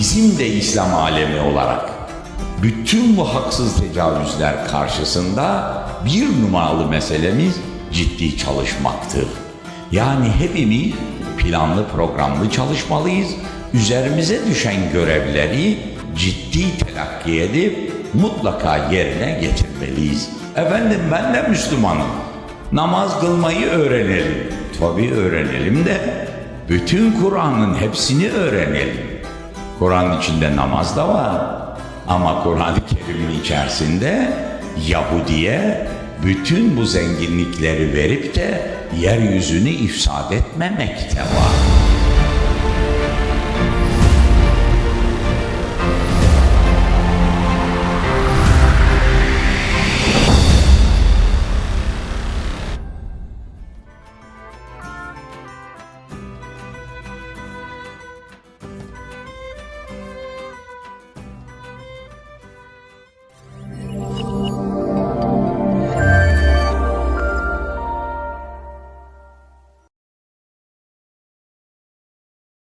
bizim de İslam alemi olarak bütün bu haksız tecavüzler karşısında bir numaralı meselemiz ciddi çalışmaktır. Yani hepimiz planlı programlı çalışmalıyız. Üzerimize düşen görevleri ciddi telakki edip mutlaka yerine getirmeliyiz. Efendim ben de Müslümanım. Namaz kılmayı öğrenelim. Tabii öğrenelim de bütün Kur'an'ın hepsini öğrenelim. Kur'an içinde namaz da var. Ama Kur'an-ı Kerim'in içerisinde Yahudi'ye bütün bu zenginlikleri verip de yeryüzünü ifsad etmemek de var.